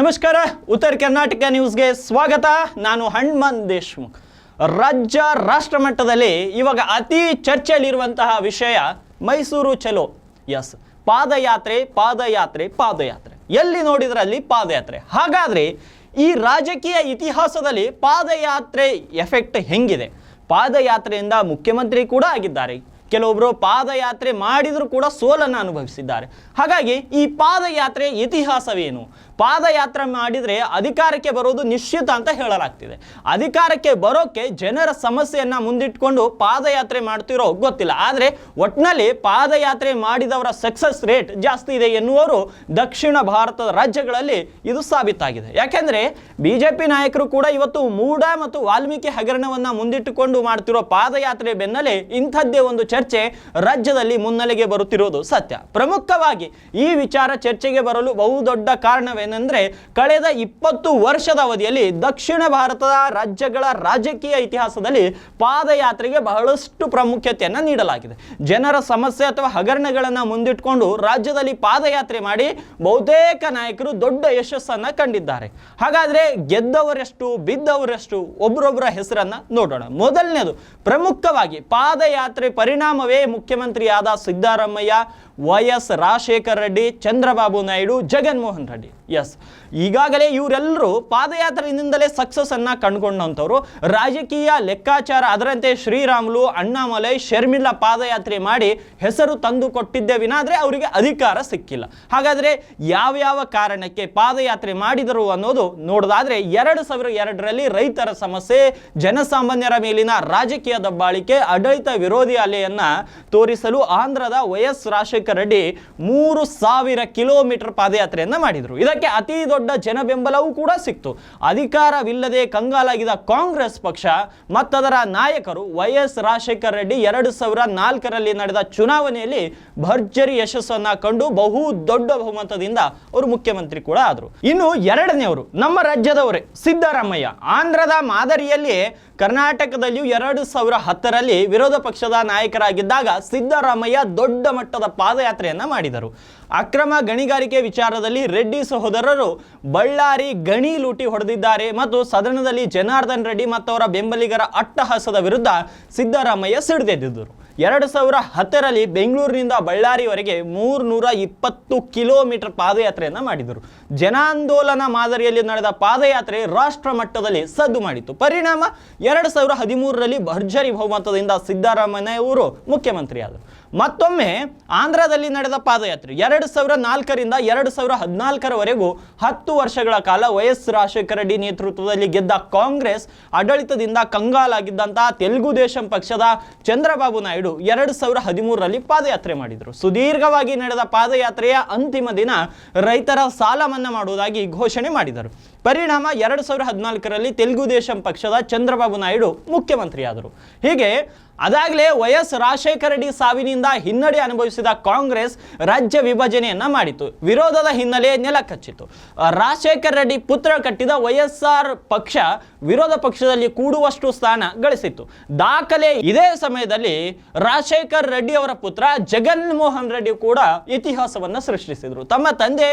ನಮಸ್ಕಾರ, ಉತ್ತರ ಕರ್ನಾಟಕ ನ್ಯೂಸ್ಗೆ ಸ್ವಾಗತ. ನಾನು ಹಣ್ಮನ್ ದೇಶ್ಮುಖ್. ರಾಜ್ಯ ರಾಷ್ಟ್ರ ಮಟ್ಟದಲ್ಲಿ ಇವಾಗ ಅತಿ ಚರ್ಚೆಯಲ್ಲಿರುವಂತಹ ವಿಷಯ ಮೈಸೂರು ಚಲೋ. ಎಸ್ ಪಾದಯಾತ್ರೆ ಪಾದಯಾತ್ರೆ ಪಾದಯಾತ್ರೆ. ಎಲ್ಲಿ ನೋಡಿದ್ರಲ್ಲಿ ಪಾದಯಾತ್ರೆ? ಹಾಗಾದ್ರೆ ಈ ರಾಜಕೀಯ ಇತಿಹಾಸದಲ್ಲಿ ಪಾದಯಾತ್ರೆ ಎಫೆಕ್ಟ್ ಹೆಂಗಿದೆ? ಪಾದಯಾತ್ರೆಯಿಂದ ಮುಖ್ಯಮಂತ್ರಿ ಕೂಡ ಆಗಿದ್ದಾರೆ. ಕೆಲವೊಬ್ಬರು ಪಾದಯಾತ್ರೆ ಮಾಡಿದರೂ ಕೂಡ ಸೋಲನ್ನು ಅನುಭವಿಸಿದ್ದಾರೆ. ಹಾಗಾಗಿ ಈ ಪಾದಯಾತ್ರೆ ಇತಿಹಾಸವೇನು? ಪಾದಯಾತ್ರೆ ಮಾಡಿದರೆ ಅಧಿಕಾರಕ್ಕೆ ಬರೋದು ನಿಶ್ಚಿತ ಅಂತ ಹೇಳಲಾಗ್ತಿದೆ. ಅಧಿಕಾರಕ್ಕೆ ಬರೋಕ್ಕೆ ಜನರ ಸಮಸ್ಯೆಯನ್ನು ಮುಂದಿಟ್ಕೊಂಡು ಪಾದಯಾತ್ರೆ ಮಾಡ್ತಿರೋ ಗೊತ್ತಿಲ್ಲ. ಆದರೆ ಒಟ್ಟಿನಲ್ಲಿ ಪಾದಯಾತ್ರೆ ಮಾಡಿದವರ ಸಕ್ಸಸ್ ರೇಟ್ ಜಾಸ್ತಿ ಇದೆ ಎನ್ನುವರು ದಕ್ಷಿಣ ಭಾರತದ ರಾಜ್ಯಗಳಲ್ಲಿ ಇದು ಸಾಬೀತಾಗಿದೆ. ಯಾಕೆಂದರೆ ಬಿ ನಾಯಕರು ಕೂಡ ಇವತ್ತು ಮೂಡ ಮತ್ತು ವಾಲ್ಮೀಕಿ ಹಗರಣವನ್ನು ಮುಂದಿಟ್ಟುಕೊಂಡು ಮಾಡ್ತಿರೋ ಪಾದಯಾತ್ರೆ ಬೆನ್ನಲ್ಲೇ ಇಂಥದ್ದೇ ಒಂದು ಚರ್ಚೆ ರಾಜ್ಯದಲ್ಲಿ ಮುನ್ನೆಲೆಗೆ ಬರುತ್ತಿರುವುದು ಸತ್ಯ. ಪ್ರಮುಖವಾಗಿ ಈ ವಿಚಾರ ಚರ್ಚೆಗೆ ಬರಲು ಬಹುದೊಡ್ಡ ಕಾರಣವೇನೆಂದರೆ ಕಳೆದ ಇಪ್ಪತ್ತು ವರ್ಷದ ಅವಧಿಯಲ್ಲಿ ದಕ್ಷಿಣ ಭಾರತದ ರಾಜ್ಯಗಳ ರಾಜಕೀಯ ಇತಿಹಾಸದಲ್ಲಿ ಪಾದಯಾತ್ರೆಗೆ ಬಹಳಷ್ಟು ಪ್ರಾಮುಖ್ಯತೆಯನ್ನು ನೀಡಲಾಗಿದೆ. ಜನರ ಸಮಸ್ಯೆ ಅಥವಾ ಹಗರಣಗಳನ್ನು ಮುಂದಿಟ್ಕೊಂಡು ರಾಜ್ಯದಲ್ಲಿ ಪಾದಯಾತ್ರೆ ಮಾಡಿ ಬಹುತೇಕ ನಾಯಕರು ದೊಡ್ಡ ಯಶಸ್ಸನ್ನು ಕಂಡಿದ್ದಾರೆ. ಹಾಗಾದ್ರೆ ಗೆದ್ದವರೆಷ್ಟು, ಬಿದ್ದವರೆಷ್ಟು ಒಬ್ಬರೊಬ್ಬರ ಹೆಸರನ್ನ ನೋಡೋಣ. ಮೊದಲನೇದು, ಪ್ರಮುಖವಾಗಿ ಪಾದಯಾತ್ರೆ ಪರಿಣಾಮವೇ ಮುಖ್ಯಮಂತ್ರಿಯಾದ Siddaramaiah, Y S Rajashekar Reddy, Chandrababu Naidu, Jaganmohan Reddy. Yes ಈಗಾಗಲೇ ಇವರೆಲ್ಲರೂ ಪಾದಯಾತ್ರೆಯಿಂದಲೇ ಸಕ್ಸಸ್ ಅನ್ನ ಕಂಡುಕೊಂಡಂಥವ್ರು. ರಾಜಕೀಯ ಲೆಕ್ಕಾಚಾರ ಅದರಂತೆ ಶ್ರೀರಾಮುಲು, ಅಣ್ಣಾಮಲೈ, ಶರ್ಮಿಳಾ ಪಾದಯಾತ್ರೆ ಮಾಡಿ ಹೆಸರು ತಂದು ಕೊಟ್ಟಿದ್ದೇ ವಿನಾದ್ರೆ ಅವರಿಗೆ ಅಧಿಕಾರ ಸಿಕ್ಕಿಲ್ಲ. ಹಾಗಾದ್ರೆ ಯಾವ್ಯಾವ ಕಾರಣಕ್ಕೆ ಪಾದಯಾತ್ರೆ ಮಾಡಿದರು ಅನ್ನೋದು ನೋಡೋದಾದ್ರೆ ಎರಡು ಸಾವಿರ ಎರಡರಲ್ಲಿ ರೈತರ ಸಮಸ್ಯೆ, ಜನಸಾಮಾನ್ಯರ ಮೇಲಿನ ರಾಜಕೀಯ ದಬ್ಬಾಳಿಕೆ, ಆಡಳಿತ ವಿರೋಧಿ ಅಲೆಯನ್ನ ತೋರಿಸಲು ಆಂಧ್ರದ ವೈಎಸ್ ರಾಜಶೇಖರ ರೆಡ್ಡಿ ಮೂರು ಸಾವಿರ ಕಿಲೋಮೀಟರ್ ಪಾದಯಾತ್ರೆಯನ್ನ ಮಾಡಿದರು. ಇದಕ್ಕೆ ಅತಿ ದೊಡ್ಡ ಜನ ಬೆಂಬಲವೂ ಕೂಡ ಸಿಕ್ತು. ಅಧಿಕಾರವಿಲ್ಲದೆ ಕಂಗಾಲಾಗಿದ ಕಾಂಗ್ರೆಸ್ ಪಕ್ಷ ಮತ್ತದರ ನಾಯಕರು ವೈ ಎಸ್ ರಾಜಶೇಖರ್ ರೆಡ್ಡಿ ಎರಡು ಸಾವಿರ ನಾಲ್ಕರಲ್ಲಿ ನಡೆದ ಚುನಾವಣೆಯಲ್ಲಿ ಭರ್ಜರಿ ಯಶಸ್ಸನ್ನ ಕಂಡು ಬಹು ದೊಡ್ಡ ಬಹುಮತದಿಂದ ಅವರು ಮುಖ್ಯಮಂತ್ರಿ ಕೂಡ ಆದರು. ಇನ್ನು ಎರಡನೆಯವರು ನಮ್ಮ ರಾಜ್ಯದವರೇ ಸಿದ್ದರಾಮಯ್ಯ. ಆಂಧ್ರದ ಮಾದರಿಯಲ್ಲಿ ಕರ್ನಾಟಕದಲ್ಲಿಯೂ ಎರಡು ಸಾವಿರ ಹತ್ತರಲ್ಲಿ ವಿರೋಧ ಪಕ್ಷದ ನಾಯಕರಾಗಿದ್ದಾಗ ಸಿದ್ದರಾಮಯ್ಯ ದೊಡ್ಡ ಮಟ್ಟದ ಪಾದಯಾತ್ರೆಯನ್ನ ಮಾಡಿದರು. ಅಕ್ರಮ ಗಣಿಗಾರಿಕೆ ವಿಚಾರದಲ್ಲಿ ರೆಡ್ಡಿ ಸಹೋದರರು ಬಳ್ಳಾರಿ ಗಣಿ ಲೂಟಿ ಹೊಡೆದಿದ್ದಾರೆ ಮತ್ತು ಸದನದಲ್ಲಿ ಜನಾರ್ದನ್ ರೆಡ್ಡಿ ಮತ್ತು ಅವರ ಬೆಂಬಲಿಗರ ಅಟ್ಟಹಾಸದ ವಿರುದ್ಧ ಸಿದ್ದರಾಮಯ್ಯ ಸಿಡಿದೆದ್ದಿದ್ದರು. ಎರಡು ಸಾವಿರ ಹತ್ತರಲ್ಲಿ ಬೆಂಗಳೂರಿನಿಂದ ಬಳ್ಳಾರಿವರೆಗೆ ಮೂರ್ನೂರ ಇಪ್ಪತ್ತು ಕಿಲೋಮೀಟರ್ ಪಾದಯಾತ್ರೆಯನ್ನು ಮಾಡಿದರು. ಜನಾಂದೋಲನ ಮಾದರಿಯಲ್ಲಿ ನಡೆದ ಪಾದಯಾತ್ರೆ ರಾಷ್ಟ್ರ ಮಟ್ಟದಲ್ಲಿ ಸದ್ದು ಮಾಡಿತ್ತು. ಪರಿಣಾಮ ಎರಡು ಸಾವಿರ ಹದಿಮೂರರಲ್ಲಿ ಭರ್ಜರಿ ಬಹುಮತದಿಂದ ಸಿದ್ದರಾಮಯ್ಯವರು ಮುಖ್ಯಮಂತ್ರಿಯಾದರು. ಮತ್ತೊಮ್ಮೆ ಆಂಧ್ರದಲ್ಲಿ ನಡೆದ ಪಾದಯಾತ್ರೆ ಎರಡು ಸಾವಿರ ನಾಲ್ಕರಿಂದ ಎರಡು ಸಾವಿರ ಹದಿನಾಲ್ಕರವರೆಗೂ ಹತ್ತು ವರ್ಷಗಳ ಕಾಲ ವೈಎಸ್ ರಾಜಶೇಖರ ರೆಡ್ಡಿ ನೇತೃತ್ವದಲ್ಲಿ ಗೆದ್ದ ಕಾಂಗ್ರೆಸ್ ಆಡಳಿತದಿಂದ ಕಂಗಾಲಾಗಿದ್ದಂತಹ ತೆಲುಗು ದೇಶಂ ಪಕ್ಷದ ಚಂದ್ರಬಾಬು ನಾಯ್ಡು ಎರಡು ಸಾವಿರ ಹದಿಮೂರರಲ್ಲಿ ಪಾದಯಾತ್ರೆ ಮಾಡಿದರು. ಸುದೀರ್ಘವಾಗಿ ನಡೆದ ಪಾದಯಾತ್ರೆಯ ಅಂತಿಮ ದಿನ ರೈತರ ಸಾಲ ಮನ್ನಾ ಮಾಡುವುದಾಗಿ ಘೋಷಣೆ ಮಾಡಿದರು. ಪರಿಣಾಮ ಎರಡು ಸಾವಿರ ಹದಿನಾಲ್ಕರಲ್ಲಿ ತೆಲುಗು ದೇಶಂ ಪಕ್ಷದ ಚಂದ್ರಬಾಬು ನಾಯ್ಡು ಮುಖ್ಯಮಂತ್ರಿಯಾದರು. ಹೀಗೆ ಅದಾಗಲೇ ವೈಎಸ್ ರಾಜಶೇಖರ ರೆಡ್ಡಿ ಸಾವಿನಿಂದ ಹಿನ್ನಡೆ ಅನುಭವಿಸಿದ ಕಾಂಗ್ರೆಸ್ ರಾಜ್ಯ ವಿಭಜನೆಯನ್ನ ಮಾಡಿತು ವಿರೋಧದ ಹಿನ್ನೆಲೆ ನೆಲ ಕಚ್ಚಿತು ರಾಜಶೇಖರ ರೆಡ್ಡಿ ಪುತ್ರ ಕಟ್ಟಿದ ವೈಎಸ್ಆರ್ ಎಸ್ ಆರ್ ಪಕ್ಷ ವಿರೋಧ ಪಕ್ಷದಲ್ಲಿ ಕೂಡುವಷ್ಟು ಸ್ಥಾನ ಗಳಿಸಿತ್ತು. ದಾಖಲೆ ಇದೇ ಸಮಯದಲ್ಲಿ ರಾಜಶೇಖರ್ ರೆಡ್ಡಿ ಅವರ ಪುತ್ರ ಜಗನ್ಮೋಹನ್ ರೆಡ್ಡಿ ಕೂಡ ಇತಿಹಾಸವನ್ನು ಸೃಷ್ಟಿಸಿದರು. ತಮ್ಮ ತಂದೆ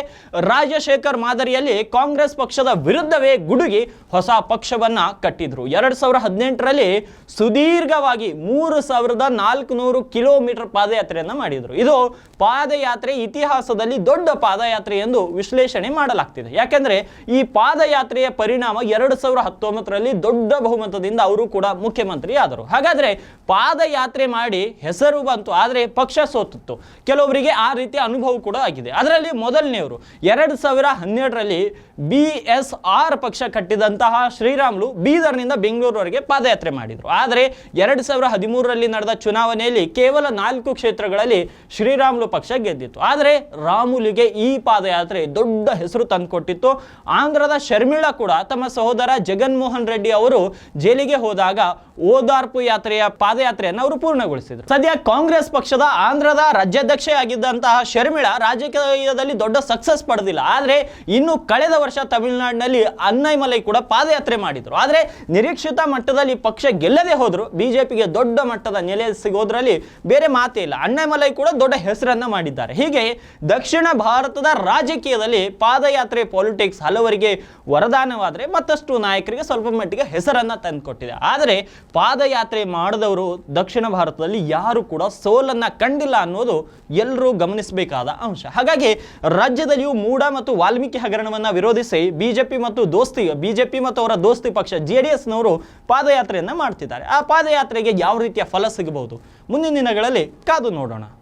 ರಾಜಶೇಖರ್ ಮಾದರಿಯಲ್ಲಿ ಕಾಂಗ್ರೆಸ್ ಪಕ್ಷದ ವಿರುದ್ಧವೇ ಗುಡುಗಿ ಹೊಸ ಪಕ್ಷವನ್ನ ಕಟ್ಟಿದ್ರು. ಎರಡ್ ಸಾವಿರ ಹದಿನೆಂಟರಲ್ಲಿ ಸುದೀರ್ಘವಾಗಿ ಮೂರು ಸಾವಿರದ ನಾಲ್ಕುನೂರು ಕಿಲೋಮೀಟರ್ ಪಾದಯಾತ್ರೆಯನ್ನು ಮಾಡಿದರು. ಇದು ಪಾದಯಾತ್ರೆ ಇತಿಹಾಸದಲ್ಲಿ ದೊಡ್ಡ ಪಾದಯಾತ್ರೆ ಎಂದು ವಿಶ್ಲೇಷಣೆ ಮಾಡಲಾಗ್ತಿದೆ. ಯಾಕೆಂದ್ರೆ ಈ ಪಾದಯಾತ್ರೆಯ ಪರಿಣಾಮ ಎರಡು ಸಾವಿರ ಹತ್ತೊಂಬತ್ತರಲ್ಲಿ ದೊಡ್ಡ ಬಹುಮತದಿಂದ ಅವರು ಕೂಡ ಮುಖ್ಯಮಂತ್ರಿ ಆದರು ಹಾಗಾದ್ರೆ ಪಾದಯಾತ್ರೆ ಮಾಡಿ ಹೆಸರು ಬಂತು, ಆದರೆ ಪಕ್ಷ ಸೋತಿತ್ತು. ಕೆಲವರಿಗೆ ಆ ರೀತಿಯ ಅನುಭವ ಕೂಡ ಆಗಿದೆ. ಅದರಲ್ಲಿ ಮೊದಲನೆಯವರು ಎರಡು ಸಾವಿರ ಹನ್ನೆರಡರಲ್ಲಿ ಬಿ ಎಸ್ ಆರ್ ಪಕ್ಷ ಕಟ್ಟಿದಂತಹ ಶ್ರೀರಾಮುಲು ಬೀದರ್ನಿಂದ ಬೆಂಗಳೂರುವರೆಗೆ ಪಾದಯಾತ್ರೆ ಮಾಡಿದರು. ಆದರೆ ಎರಡು ಸಾವಿರ ಹದಿಮೂರರಲ್ಲಿ ನಡೆದ ಚುನಾವಣೆಯಲ್ಲಿ ಕೇವಲ ನಾಲ್ಕು ಕ್ಷೇತ್ರಗಳಲ್ಲಿ ಶ್ರೀರಾಮುಲು ಪಕ್ಷ ಗೆದ್ದಿತ್ತು. ಆದರೆ ರಾಮುಲಿಗೆ ಈ ಪಾದಯಾತ್ರೆ ದೊಡ್ಡ ಹೆಸರು ತಂದುಕೊಟ್ಟಿತ್ತು. ಆಂಧ್ರದ ಶರ್ಮಿಳಾ ಕೂಡ ತಮ್ಮ ಸಹೋದರ ಜಗನ್ಮೋಹನ್ ರೆಡ್ಡಿ ಅವರು ಜೈಲಿಗೆ ಹೋದಾಗ ಓದಾರ್ಪು ಯಾತ್ರೆಯ ಪಾದಯಾತ್ರೆಯನ್ನು ಅವರು ಪೂರ್ಣಗೊಳಿಸಿದರು. ಸದ್ಯ ಕಾಂಗ್ರೆಸ್ ಪಕ್ಷದ ಆಂಧ್ರದ ರಾಜ್ಯಾಧ್ಯಕ್ಷೆಯಾಗಿದ್ದಂತಹ ಶರ್ಮಿಳಾ ರಾಜಕೀಯದಲ್ಲಿ ದೊಡ್ಡ ಸಕ್ಸಸ್ ಪಡೆದಿಲ್ಲ. ಆದರೆ ಇನ್ನು ಕಳೆದ ವರ್ಷ ತಮಿಳುನಾಡಿನಲ್ಲಿ ಅನ್ನೈಮಲೈ ಕೂಡ ಪಾದಯಾತ್ರೆ ಮಾಡಿದ್ರು. ಆದರೆ ನಿರೀಕ್ಷಿತ ಮಟ್ಟದಲ್ಲಿ ಪಕ್ಷ ಗೆಲ್ಲದೆ ಹೋದ್ರು. ಬಿಜೆಪಿಗೆ ದೊಡ್ಡ ಮಟ್ಟದ ನೆಲೆ ಸಿಗೋದ್ರಲ್ಲಿ ಬೇರೆ ಮಾತೇ ಇಲ್ಲ. ಅಣ್ಣಾಮಲೈ ಕೂಡ ದೊಡ್ಡ ಹೆಸರನ್ನ ಮಾಡಿದ್ದಾರೆ. ಹೀಗೆ ದಕ್ಷಿಣ ಭಾರತದ ರಾಜಕೀಯದಲ್ಲಿ ಪಾದಯಾತ್ರೆ ಪಾಲಿಟಿಕ್ಸ್ ಹಲವರಿಗೆ ವರದಾನವಾದರೆ ಮತ್ತಷ್ಟು ನಾಯಕರಿಗೆ ಸ್ವಲ್ಪ ಮಟ್ಟಿಗೆ ಹೆಸರನ್ನ ತಂದುಕೊಟ್ಟಿದೆ. ಆದರೆ ಪಾದಯಾತ್ರೆ ಮಾಡಿದವರು ದಕ್ಷಿಣ ಭಾರತದಲ್ಲಿ ಯಾರು ಕೂಡ ಸೋಲನ್ನ ಕಂಡಿಲ್ಲ ಅನ್ನೋದು ಎಲ್ಲರೂ ಗಮನಿಸಬೇಕಾದ ಅಂಶ. ಹಾಗಾಗಿ ರಾಜ್ಯದಲ್ಲಿಯೂ ಮೂಡ ಮತ್ತು ವಾಲ್ಮೀಕಿ ಹಗರಣವನ್ನ ವಿರೋಧಿಸಿ ಬಿಜೆಪಿ ಮತ್ತು ದೋಸ್ತಿ, ಬಿಜೆಪಿ ಮತ್ತು ಅವರ ದೋಸ್ತಿ ಪಕ್ಷ ಜೆ ಡಿ ಎಸ್ನವರು ಪಾದಯಾತ್ರೆಯನ್ನ ಮಾಡ್ತಿದ್ದಾರೆ. ಆ ಪಾದಯಾತ್ರೆಗೆ ಯಾವ ರೀತಿಯ ಫಲ ಸಿಗಬಹುದು. ಮುಂದಿನ ದಿನಗಳಲ್ಲಿ ಕಾದು ನೋಡೋಣ.